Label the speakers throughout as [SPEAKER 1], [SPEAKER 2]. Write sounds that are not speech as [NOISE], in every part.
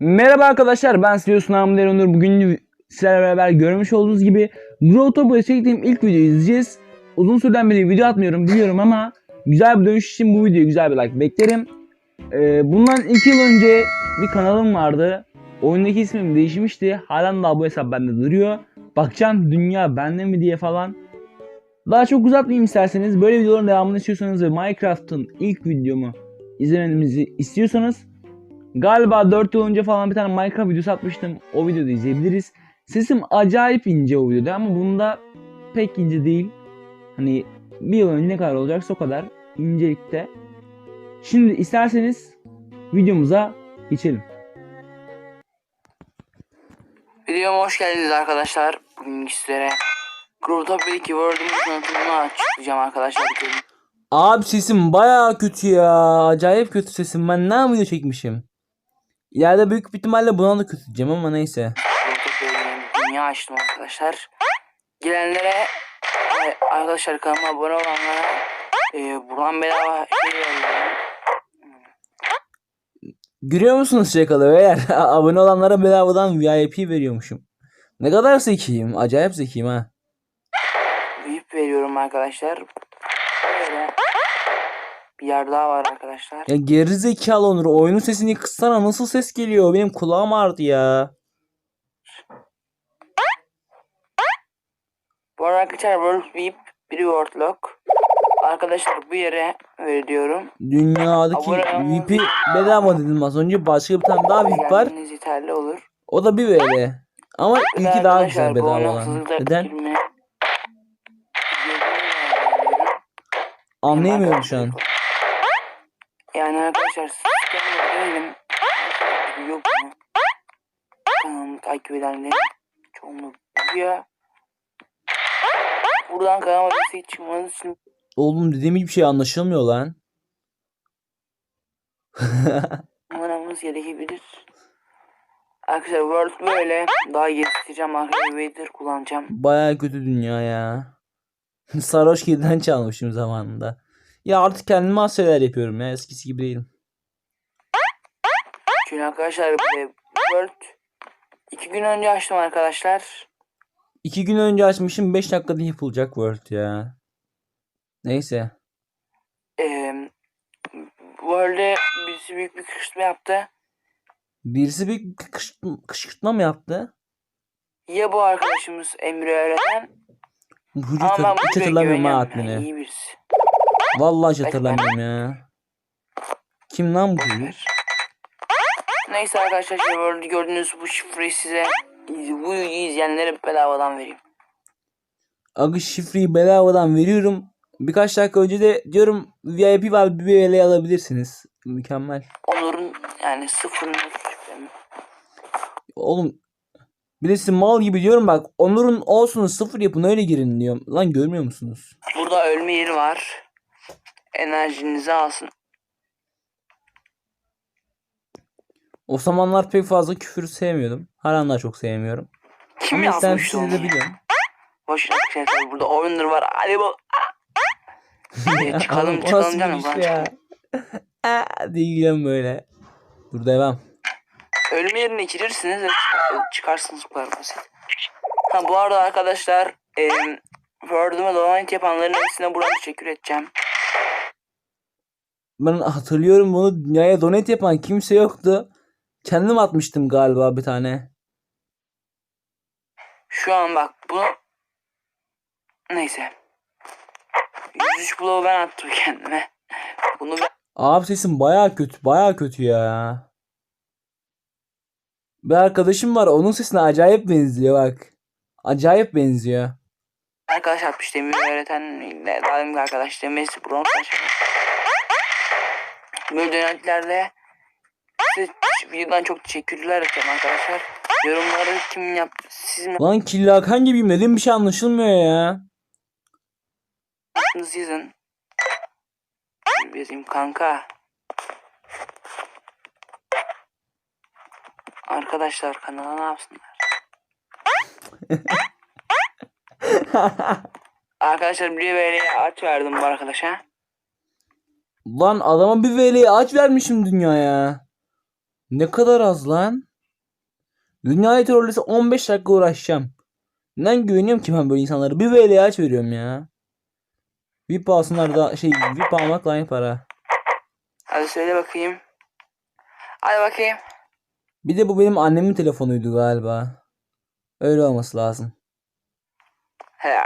[SPEAKER 1] Merhaba arkadaşlar ben Silius Namı Onur. Bugün sizlerle beraber görmüş olduğunuz gibi Growtopia'ya çektiğim ilk videoyu izleyeceğiz. Uzun süreden beri video atmıyorum biliyorum ama güzel bir dönüş için bu videoya güzel bir like beklerim. Ee, bundan 2 yıl önce bir kanalım vardı. Oyundaki ismim değişmişti. Halen daha bu hesap bende duruyor. Bakacağım dünya bende mi diye falan. Daha çok uzatmayayım isterseniz böyle videoların devamını istiyorsanız ve Minecraft'ın ilk videomu izlemenizi istiyorsanız Galiba 4 yıl önce falan bir tane Minecraft videosu atmıştım. O videoda izleyebiliriz. Sesim acayip ince o videoda ama bunda pek ince değil. Hani bir yıl önce ne kadar olacaksa o kadar incelikte. Şimdi isterseniz videomuza geçelim.
[SPEAKER 2] Videoma hoş geldiniz arkadaşlar. Bugün sizlere Growtopia'daki Word'un tanıtımını açıklayacağım arkadaşlar.
[SPEAKER 1] Abi sesim baya kötü ya. Acayip kötü sesim. Ben ne video çekmişim? İleride büyük bir ihtimalle buna da kötü diyeceğim ama neyse.
[SPEAKER 2] Dünya açtım arkadaşlar. Gelenlere e, arkadaşlar kanalıma abone olanlara e, buradan bedava şey veriyorum.
[SPEAKER 1] Görüyor musunuz şakalı beyler? [LAUGHS] Abone olanlara bedavadan VIP veriyormuşum. Ne kadar zekiyim. Acayip zekiyim ha.
[SPEAKER 2] VIP veriyorum arkadaşlar. Böyle bir yer daha var arkadaşlar.
[SPEAKER 1] Ya geri zekalı Onur. Oyunun sesini kıssana. Nasıl ses geliyor? Benim kulağım ağrıdı ya.
[SPEAKER 2] Bu arada arkadaşlar World VIP bir Word Lock. Arkadaşlar bu yere veriyorum.
[SPEAKER 1] Dünyadaki
[SPEAKER 2] Abone.
[SPEAKER 1] VIP'i bedava dedim az önce. Başka bir tane daha VIP var.
[SPEAKER 2] Gelmeniz yeterli olur.
[SPEAKER 1] O da bir VL. Ama
[SPEAKER 2] de
[SPEAKER 1] ilki daha güzel bedava olan. Neden? Anlayamıyorum şu an.
[SPEAKER 2] Yani arkadaşlar sistemde değilim. Yok mu? Kanalımı takip edenlerin çoğunluğu biliyor. Buradan kanalıma destek çıkmanız için
[SPEAKER 1] Oğlum dediğim hiçbir şey anlaşılmıyor lan.
[SPEAKER 2] numaramız gerekebilir. Arkadaşlar Word böyle daha geliştireceğim. Arkadaşlar Vader kullanacağım.
[SPEAKER 1] Baya kötü dünya ya. [LAUGHS] Sarhoş kediden çalmışım zamanında. Ya artık kendime az şeyler yapıyorum ya. Eskisi gibi değilim.
[SPEAKER 2] Çünkü arkadaşlar böyle Word iki gün önce açtım arkadaşlar.
[SPEAKER 1] İki gün önce açmışım 5 dakikada yapılacak Word ya. Neyse.
[SPEAKER 2] Ee, Word'e birisi büyük bir kışkırtma yaptı.
[SPEAKER 1] Birisi bir kışkırtma, kışkırtma mı yaptı?
[SPEAKER 2] Ya bu arkadaşımız Emre öğreten
[SPEAKER 1] Bu Hiç,
[SPEAKER 2] ama ben bu
[SPEAKER 1] hatırlamıyorum ha
[SPEAKER 2] güveniyorum. Yani iyi birisi.
[SPEAKER 1] Vallahi hiç hatırlamıyorum ya. Kim lan bu?
[SPEAKER 2] Neyse arkadaşlar Word'ü gördüğünüz bu şifreyi size bu videoyu izleyenlere bedavadan vereyim.
[SPEAKER 1] Agı şifreyi bedavadan veriyorum. Birkaç dakika önce de diyorum VIP var bir alabilirsiniz. Mükemmel.
[SPEAKER 2] Onur'un yani şifremi.
[SPEAKER 1] Oğlum birisi mal gibi diyorum bak Onur'un olsun sıfır yapın öyle girin diyorum. Lan görmüyor musunuz?
[SPEAKER 2] Burada ölme yeri var. Enerjinizi alsın.
[SPEAKER 1] O zamanlar pek fazla küfür sevmiyordum. Halen daha çok sevmiyorum.
[SPEAKER 2] Kim
[SPEAKER 1] Ama istemsiz
[SPEAKER 2] onu? ya?
[SPEAKER 1] edebiliyorum.
[SPEAKER 2] Boşuna arkadaşlar burada oyunlar var. Hadi bu. [LAUGHS] Çıkalım çıkalım canım.
[SPEAKER 1] iş ya? [LAUGHS] Gidiyorum böyle. Dur devam.
[SPEAKER 2] Ölme yerine girirsiniz ve çık- çıkarsınız bu kadar basit. Ha bu arada arkadaşlar e, Word'üme donate yapanların hepsine buradan teşekkür edeceğim.
[SPEAKER 1] Ben hatırlıyorum bunu dünyaya donate yapan kimse yoktu. Kendim atmıştım galiba bir tane.
[SPEAKER 2] Şu an bak bunu neyse. 103 bloğu ben attım kendime. [LAUGHS] Bunu ben
[SPEAKER 1] Abi sesim baya kötü baya kötü ya. Bir arkadaşım var onun sesine acayip benziyor bak. Acayip benziyor.
[SPEAKER 2] arkadaş atmış demin öğretenle daha demin arkadaş Messi Bronx Böyle dönemlerde size videodan çok teşekkürler ederim arkadaşlar. Yorumları kim yaptı siz mi
[SPEAKER 1] Lan killa Hakan gibiyim dedim bir şey anlaşılmıyor ya.
[SPEAKER 2] yaptınız yazın. Yazayım kanka. Arkadaşlar kanala ne yapsınlar? [LAUGHS] Arkadaşlar bir böyle aç verdim bu arkadaşa.
[SPEAKER 1] Lan adama bir VL'yi aç vermişim dünyaya. Ne kadar az lan? Dünyayı trollese 15 dakika uğraşacağım. Neden güveniyorum ki ben böyle insanlara? Bir VL'ye aç veriyorum ya. VIP alsınlar da şey VIP almak aynı para.
[SPEAKER 2] Hadi söyle bakayım. Hadi bakayım.
[SPEAKER 1] Bir de bu benim annemin telefonuydu galiba. Öyle olması lazım.
[SPEAKER 2] He.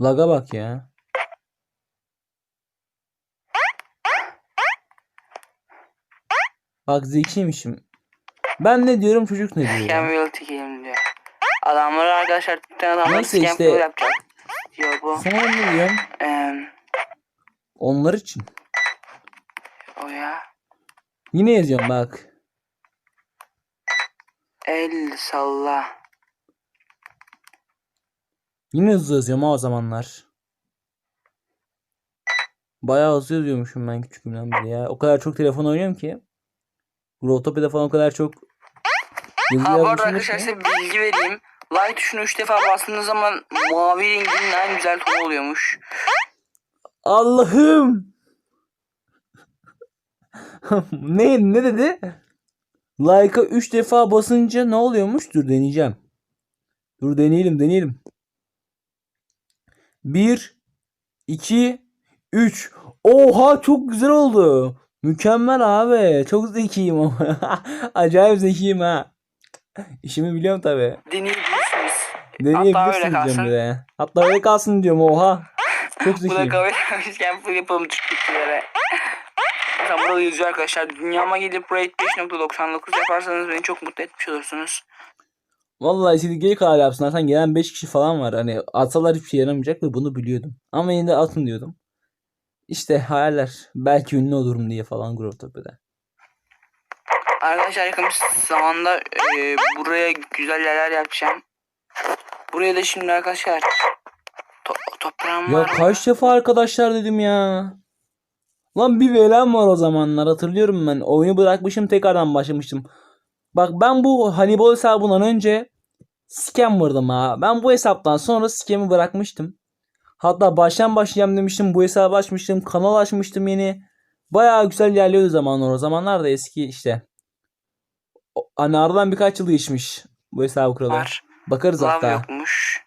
[SPEAKER 1] Laga bak ya. Bak zekiymişim. Ben ne diyorum çocuk ne diyor.
[SPEAKER 2] Scam will tekelim diyor. Adamları arkadaşlar tutan adamları
[SPEAKER 1] Neyse
[SPEAKER 2] scam
[SPEAKER 1] işte.
[SPEAKER 2] yapacak. Diyor bu.
[SPEAKER 1] Sana ne diyorum?
[SPEAKER 2] Eee
[SPEAKER 1] Onlar için.
[SPEAKER 2] o ya.
[SPEAKER 1] Yine yazıyorum bak.
[SPEAKER 2] El salla.
[SPEAKER 1] Yine hızlı yazıyorum ha o zamanlar. Bayağı hızlı yazıyormuşum ben küçüklüğümden beri ya. O kadar çok telefon oynuyorum ki. Growtopia'da falan o kadar çok yazı
[SPEAKER 2] Ha bu arada arkadaşlar
[SPEAKER 1] ki.
[SPEAKER 2] size bir bilgi vereyim. Like tuşunu 3 defa bastığınız zaman mavi renginin en güzel tonu oluyormuş.
[SPEAKER 1] Allah'ım. [LAUGHS] ne ne dedi? Like'a 3 defa basınca ne oluyormuş? Dur deneyeceğim. Dur deneyelim deneyelim. 1 2 3 Oha çok güzel oldu. Mükemmel abi. Çok zekiyim ama. [LAUGHS] Acayip zekiyim ha. İşimi biliyorum tabi.
[SPEAKER 2] Deneyebilirsiniz.
[SPEAKER 1] Deneyebilirsiniz
[SPEAKER 2] öyle
[SPEAKER 1] diyorum
[SPEAKER 2] kalsın.
[SPEAKER 1] de. Hatta öyle kalsın diyorum oha. Çok zekiyim.
[SPEAKER 2] kabul etmemişken full yapalım çıktıkları. Mesela burada yazıyor arkadaşlar. Dünyama gelip rate 5.99 yaparsanız beni çok mutlu etmiş olursunuz.
[SPEAKER 1] Vallahi istedikleri kadar yapsınlar. Sen gelen 5 kişi falan var. Hani atsalar hiçbir şey yaramayacak ve bunu biliyordum. Ama yine de atın diyordum. İşte hayaller. Belki ünlü olurum diye falan Growtopia'da.
[SPEAKER 2] Arkadaşlar yakın bir zamanda e, buraya güzel yerler yapacağım. Buraya da şimdi arkadaşlar to- toprağım
[SPEAKER 1] Ya
[SPEAKER 2] var.
[SPEAKER 1] kaç defa arkadaşlar dedim ya. Lan bir velem var o zamanlar hatırlıyorum ben. Oyunu bırakmışım tekrardan başlamıştım. Bak ben bu Hannibal hesabından önce scammer'dım ha. Ben bu hesaptan sonra scam'i bırakmıştım. Hatta baştan başlayacağım demiştim. Bu hesabı açmıştım. Kanal açmıştım yeni. Bayağı güzel ilerliyordu zamanlar. O zamanlar da eski işte. Hani aradan birkaç yıl geçmiş bu hesabı kuralı.
[SPEAKER 2] var.
[SPEAKER 1] Bakarız
[SPEAKER 2] Lav
[SPEAKER 1] hatta.
[SPEAKER 2] yokmuş.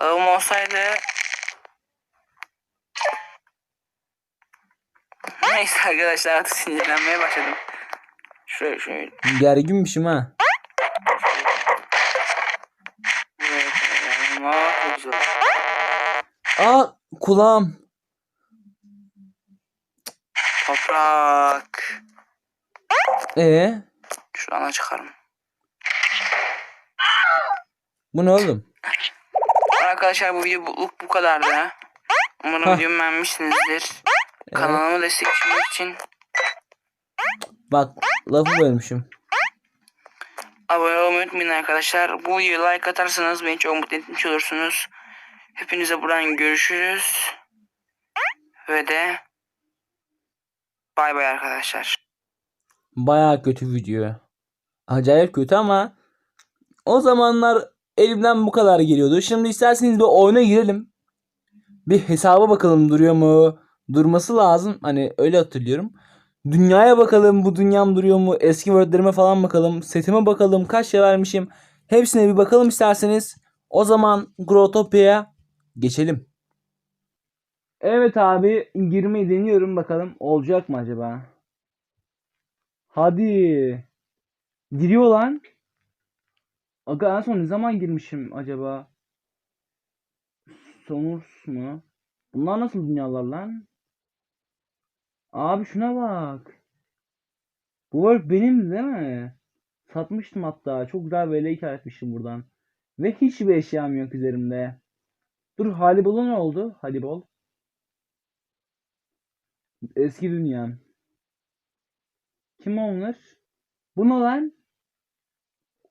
[SPEAKER 2] Lavım olsaydı Neyse arkadaşlar artık sinirlenmeye başladım. Şöyle şöyle
[SPEAKER 1] Gerginmişim ha.
[SPEAKER 2] buraya koyalım. Aa,
[SPEAKER 1] kulağım.
[SPEAKER 2] Toprak.
[SPEAKER 1] Ee,
[SPEAKER 2] Şuradan çıkarım.
[SPEAKER 1] bu ne oğlum?
[SPEAKER 2] Arkadaşlar bu video bu, bu kadardı. Umarım
[SPEAKER 1] Hah.
[SPEAKER 2] videomu beğenmişsinizdir.
[SPEAKER 1] Evet.
[SPEAKER 2] Kanalımı desteklemek için
[SPEAKER 1] Bak lafı bölmüşüm.
[SPEAKER 2] abone olmayı unutmayın arkadaşlar. Bu videoya like atarsanız beni çok mutlu etmiş olursunuz. Hepinize buradan görüşürüz. Ve de bay bay arkadaşlar.
[SPEAKER 1] Baya kötü video. Acayip kötü ama o zamanlar elimden bu kadar geliyordu. Şimdi isterseniz bir oyuna girelim. Bir hesaba bakalım duruyor mu? Durması lazım. Hani öyle hatırlıyorum. Dünyaya bakalım bu dünyam duruyor mu? Eski wordlerime falan bakalım. Setime bakalım. Kaç vermişim? Hepsine bir bakalım isterseniz. O zaman Growtopia'ya geçelim. Evet abi girmeyi deniyorum bakalım olacak mı acaba? Hadi. Giriyor lan. Aga en son ne zaman girmişim acaba? Sonus mu? Bunlar nasıl dünyalar lan? Abi şuna bak. Bu work benim değil mi? Satmıştım hatta. Çok güzel VL kar etmiştim buradan. Ve hiçbir eşyam yok üzerimde. Dur Halibol'a ne oldu? Halibol. Eski dünyam. Kim onlar? Bu ne lan?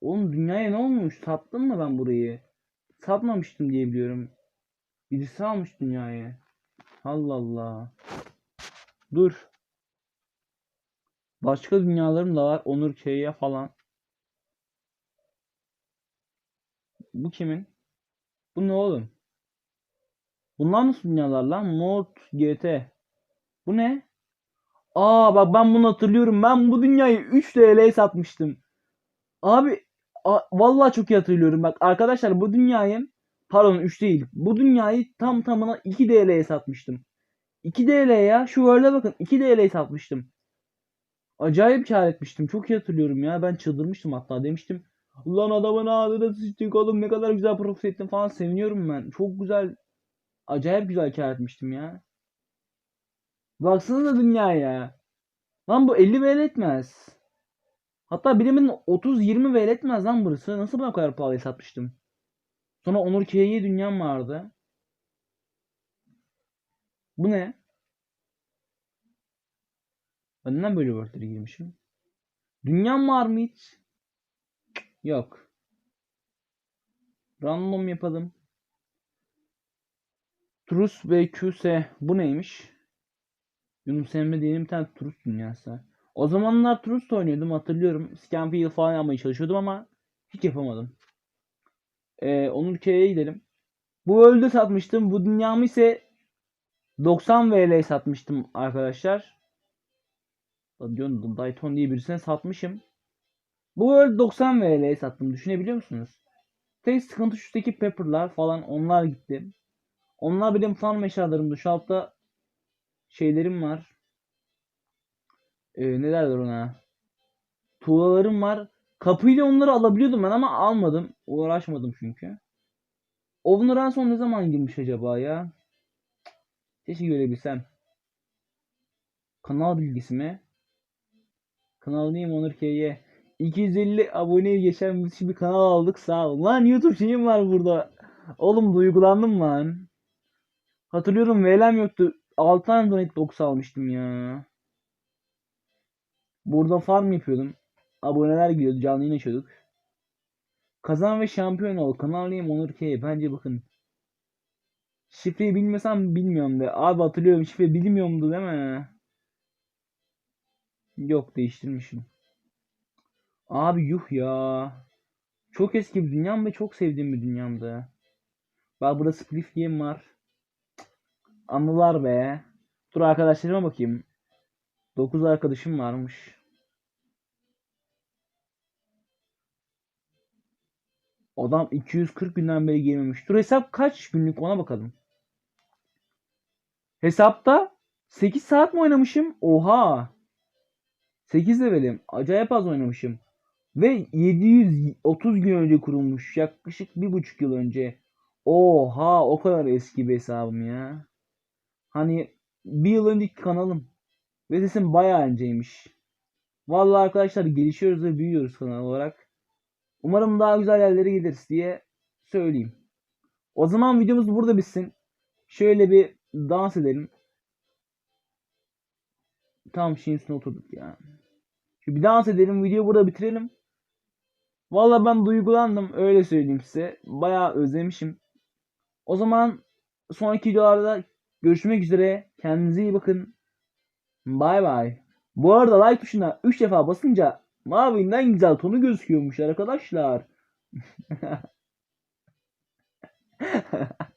[SPEAKER 1] Oğlum dünyaya ne olmuş? Sattım mı ben burayı? Satmamıştım diye biliyorum. Birisi almış dünyayı. Allah Allah. Dur. Başka dünyalarım da var. Onur K'ye falan. Bu kimin? Bu ne oğlum? Bunlar nasıl dünyalar lan? Mod GT. Bu ne? Aa bak ben bunu hatırlıyorum. Ben bu dünyayı 3 TL'ye satmıştım. Abi a- vallahi çok iyi hatırlıyorum. Bak arkadaşlar bu dünyayı pardon 3 değil. Bu dünyayı tam tamına 2 TL'ye satmıştım. 2 TL ya. Şu World'e bakın. 2 TL'ye satmıştım. Acayip kar etmiştim. Çok iyi hatırlıyorum ya. Ben çıldırmıştım hatta. Demiştim. Ulan adamın ağzına sıçtık oğlum ne kadar güzel profit ettim falan. Seviniyorum ben. Çok güzel. Acayip güzel kar etmiştim ya. Baksanıza dünyaya. Lan bu 50 VL etmez. Hatta birimin 30-20 VL etmez lan burası. Nasıl o kadar pahalıya satmıştım? Sonra Onur K'ye dünyam vardı. Bu ne? Ben neden böyle wordlere girmişim? Dünyam var mı hiç? Yok. Random yapalım. Trus ve QS bu neymiş? Yunus Emre diyelim bir tane Trus dünyası. O zamanlar Trust oynuyordum hatırlıyorum. Scamfield falan yapmaya çalışıyordum ama hiç yapamadım. Ee, Onur K'ye gidelim. Bu öldü satmıştım. Bu dünyamı ise 90 VL satmıştım arkadaşlar. Diyorum Dayton diye birisine satmışım. Bu öldü 90 VL sattım. Düşünebiliyor musunuz? Tek sıkıntı şu üstteki pepper'lar falan onlar gitti. Onlar benim farm eşyalarımdı. Şu altta şeylerim var. Ee, ne derler ona? Tuğlalarım var. Kapıyla onları alabiliyordum ben ama almadım. Uğraşmadım çünkü. Owner en son ne zaman girmiş acaba ya? Keşke görebilsem. Kanal bilgisi mi? Kanal neyim Onur K'ye? 250 aboneye geçen bir kanal aldık sağ ol. Lan YouTube şeyim var burada. Oğlum duygulandım lan. Hatırlıyorum VL'm yoktu. 6 tane donate box almıştım ya. Burada farm yapıyordum. Aboneler geliyordu. Canlı yayın açıyorduk. Kazan ve şampiyon ol. Kanal neyim Onur K. Bence bakın. Şifreyi bilmesem bilmiyorum de. Abi hatırlıyorum şifre bilmiyorumdu değil mi? Yok değiştirmişim. Abi yuh ya. Çok eski bir dünyam ve çok sevdiğim bir dünyamdı. Bak burada Spliff Game var. Anılar be. Dur arkadaşlarıma bakayım. 9 arkadaşım varmış. Adam 240 günden beri girmemiş. Dur hesap kaç günlük ona bakalım. Hesapta 8 saat mi oynamışım? Oha. 8 levelim. Acayip az oynamışım. Ve 730 gün önce kurulmuş. Yaklaşık bir buçuk yıl önce. Oha o kadar eski bir hesabım ya. Hani bir yıl önceki kanalım. Ve sesim bayağı önceymiş. Vallahi arkadaşlar gelişiyoruz ve büyüyoruz kanal olarak. Umarım daha güzel yerlere geliriz diye söyleyeyim. O zaman videomuz burada bitsin. Şöyle bir dans edelim. Tam şeyin üstüne oturduk ya. Şu bir dans edelim. Videoyu burada bitirelim. Vallahi ben duygulandım. Öyle söyleyeyim size. Bayağı özlemişim. O zaman sonraki videolarda görüşmek üzere. Kendinize iyi bakın. Bay bay. Bu arada like tuşuna 3 defa basınca mavinin en güzel tonu gözüküyormuş arkadaşlar. [LAUGHS]